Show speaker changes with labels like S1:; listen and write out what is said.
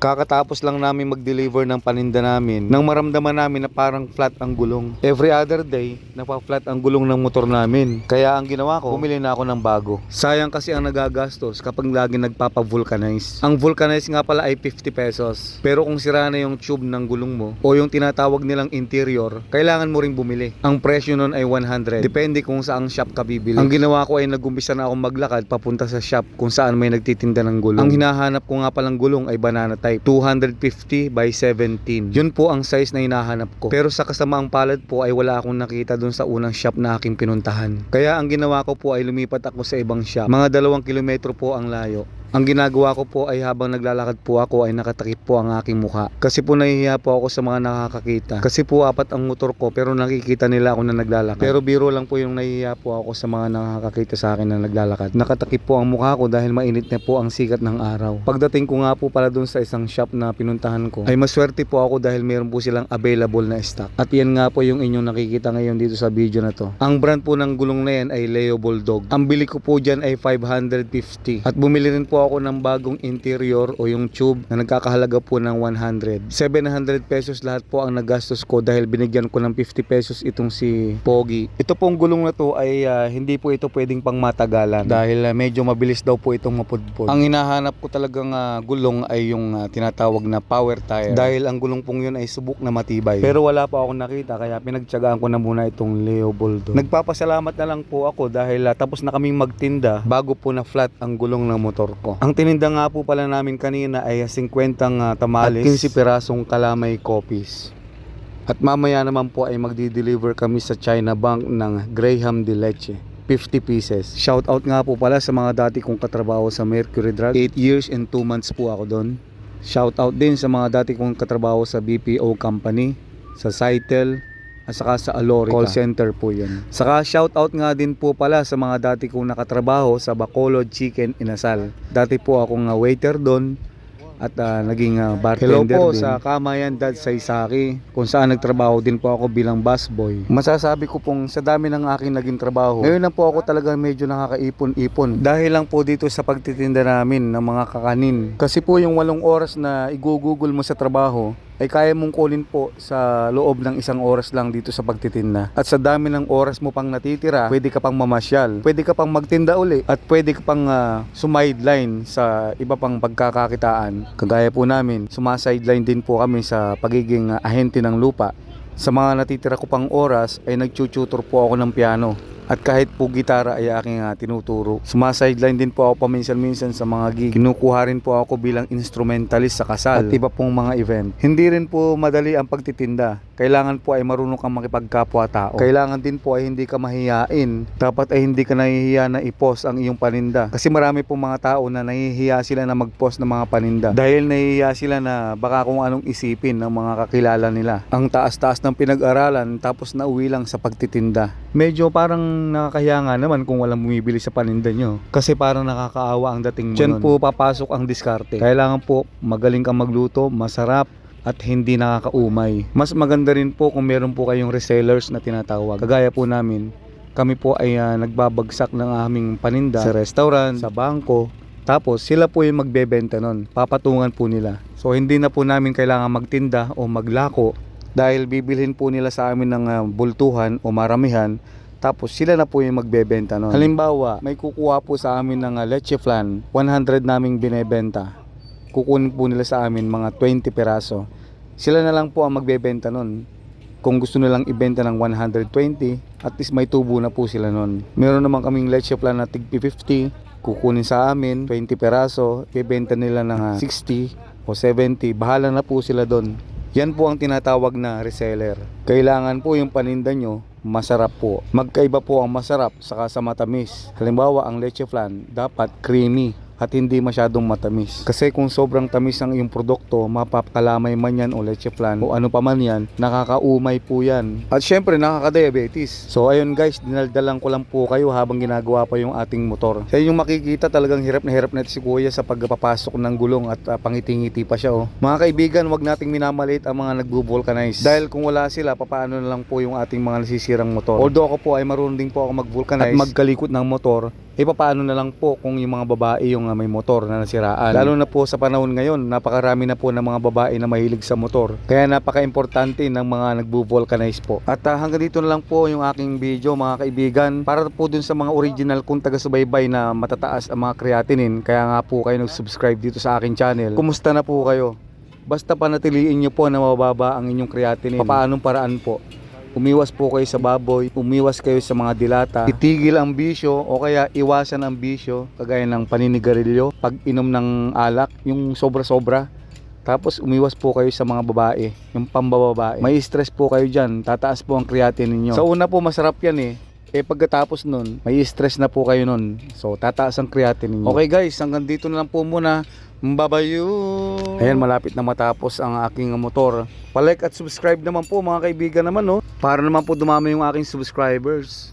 S1: Kakatapos lang namin mag-deliver ng paninda namin nang maramdaman namin na parang flat ang gulong. Every other day, napaka-flat ang gulong ng motor namin. Kaya ang ginawa ko, bumili na ako ng bago. Sayang kasi ang nagagastos kapag lagi nagpapa-vulcanize. Ang vulcanize nga pala ay 50 pesos. Pero kung sira na yung tube ng gulong mo o yung tinatawag nilang interior, kailangan mo ring bumili. Ang presyo nun ay 100. Depende kung saang shop ka bibili. Ang ginawa ko ay nagumpisa na akong maglakad papunta sa shop kung saan may nagtitinda ng gulong. Ang hinahanap ko nga palang gulong ay banana type 250 by 17. Yun po ang size na hinahanap ko. Pero sa kasamaang palad po ay wala akong nakita dun sa unang shop na aking pinuntahan. Kaya ang ginawa ko po ay lumipat ako sa ibang shop. Mga dalawang kilometro po ang layo. Ang ginagawa ko po ay habang naglalakad po ako ay nakatakip po ang aking mukha. Kasi po nahihiya po ako sa mga nakakakita. Kasi po apat ang motor ko pero nakikita nila ako na naglalakad. Pero biro lang po yung nahihiya po ako sa mga nakakakita sa akin na naglalakad. Nakatakip po ang mukha ko dahil mainit na po ang sikat ng araw. Pagdating ko nga po pala dun sa isang shop na pinuntahan ko ay maswerte po ako dahil meron po silang available na stock. At yan nga po yung inyong nakikita ngayon dito sa video na to. Ang brand po ng gulong na yan ay Leo Bulldog. Ang bili ko po dyan ay 550. At bumili rin po ako ng bagong interior o yung tube na nagkakahalaga po ng 100. 700 pesos lahat po ang nagastos ko dahil binigyan ko ng 50 pesos itong si Pogi. Ito pong gulong na to ay ah, hindi po ito pwedeng pang matagalan dahil ah, medyo mabilis daw po itong mapudpod. Ang hinahanap ko talagang ah, gulong ay yung ah, tinatawag na power tire dahil ang gulong pong yun ay subok na matibay. Pero wala pa akong nakita kaya pinagtyagaan ko na muna itong Leo Bulldog. Nagpapasalamat na lang po ako dahil ah, tapos na kaming magtinda bago po na flat ang gulong ng motor ko. Ang tininda nga po pala namin kanina ay 50 ah, tamales at 15 pirasong kalamay copies. At mamaya naman po ay magdi-deliver kami sa China Bank ng Graham de Leche. 50 pieces. Shout out nga po pala sa mga dati kong katrabaho sa Mercury Drug. 8 years and 2 months po ako doon. Shout out din sa mga dati kong katrabaho sa BPO company, sa Cytel, at saka sa Alorica. Call center po yun. Saka shout out nga din po pala sa mga dati kong nakatrabaho sa Bacolod Chicken Inasal. Dati po akong uh, waiter doon at ah, naging ah, bartender
S2: Hello po
S1: din. sa Kamayan Dad sa Isaki kung saan nagtrabaho din po ako bilang busboy. Masasabi ko pong sa dami ng aking naging trabaho, ngayon lang po ako talaga medyo nakakaipon-ipon dahil lang po dito sa pagtitinda namin ng mga kakanin. Kasi po yung walong oras na igugugol mo sa trabaho, ay kaya mong kunin po sa loob ng isang oras lang dito sa pagtitinda. At sa dami ng oras mo pang natitira, pwede ka pang mamasyal, pwede ka pang magtinda uli, at pwede ka pang uh, sumideline sa iba pang pagkakakitaan. Kagaya po namin, sumasideline din po kami sa pagiging ah, ahente ng lupa. Sa mga natitira ko pang oras ay nagtututor po ako ng piano. At kahit po gitara ay aking ah, tinuturo. Sumasideline din po ako paminsan-minsan sa mga gig. Kinukuha rin po ako bilang instrumentalist sa kasal at iba pong mga event. Hindi rin po madali ang pagtitinda. Kailangan po ay marunong kang makipagkapwa-tao. Kailangan din po ay hindi ka mahiyain. Dapat ay hindi ka nahihiya na i-post ang iyong paninda. Kasi marami pong mga tao na nahihiya sila na mag-post ng mga paninda. Dahil nahihiya sila na baka kung anong isipin ng mga kakilala nila. Ang taas-taas ng pinag-aralan tapos nauwi lang sa pagtitinda. Medyo parang nakakahiya nga naman kung walang bumibili sa paninda nyo. Kasi parang nakakaawa ang dating mo Diyan
S2: nun.
S1: po papasok ang diskarte. Kailangan po magaling kang magluto, masarap, at hindi nakakaumay. Mas maganda rin po kung meron po kayong resellers na tinatawag. Kagaya po namin, kami po ay ah, nagbabagsak ng aming paninda sa restaurant, sa bangko. Tapos sila po yung magbebenta nun. Papatungan po nila. So hindi na po namin kailangan magtinda o maglako dahil bibilhin po nila sa amin ng ah, bultuhan o maramihan tapos sila na po yung magbebenta nun. Halimbawa, may kukuha po sa amin ng ah, leche flan, 100 naming binebenta kukunin po nila sa amin mga 20 peraso. Sila na lang po ang magbebenta nun. Kung gusto nilang ibenta ng 120, at least may tubo na po sila nun. Meron naman kaming leche plan na tig 50, kukunin sa amin 20 peraso, ibebenta nila ng ah, 60 o 70, bahala na po sila doon. Yan po ang tinatawag na reseller. Kailangan po yung paninda nyo masarap po. Magkaiba po ang masarap saka sa matamis. Halimbawa, ang leche flan dapat creamy at hindi masyadong matamis. Kasi kung sobrang tamis ang iyong produkto, mapapakalamay man yan o leche flan o ano pa man yan, nakakaumay po yan. At syempre, nakaka-diabetes. So ayun guys, dinaldalan ko lang po kayo habang ginagawa pa yung ating motor. Sa inyong makikita talagang hirap na hirap na si Kuya sa pagpapasok ng gulong at uh, pangiti-ngiti pa siya oh. Mga kaibigan, wag nating minamalit ang mga nagbo-vulcanize. Dahil kung wala sila, papaano na lang po yung ating mga nasisirang motor. Although ako po ay marunong din po ako mag-vulcanize at magkalikot ng motor, E paano na lang po kung yung mga babae yung ah, may motor na nasiraan. Lalo na po sa panahon ngayon, napakarami na po ng mga babae na mahilig sa motor. Kaya napaka-importante ng mga nagbo-vulcanize po. At ah, hanggang dito na lang po yung aking video mga kaibigan. Para po dun sa mga original kung taga-subaybay na matataas ang mga creatinine. Kaya nga po kayo nag-subscribe dito sa aking channel. Kumusta na po kayo? Basta panatiliin nyo po na mababa ang inyong creatinine. Paanong paraan po? Umiwas po kayo sa baboy, umiwas kayo sa mga dilata, itigil ang bisyo o kaya iwasan ang bisyo kagaya ng paninigarilyo, pag inom ng alak, yung sobra-sobra. Tapos umiwas po kayo sa mga babae, yung pambababae. May stress po kayo dyan, tataas po ang creatinine ninyo. Sa una po masarap yan eh. Eh pagkatapos nun, may stress na po kayo nun. So tataas ang creatinine ninyo. Okay guys, hanggang dito na lang po muna. Mbabayo! Ayan, malapit na matapos ang aking motor. Palike at subscribe naman po mga kaibigan naman no. Para naman po dumami yung aking subscribers.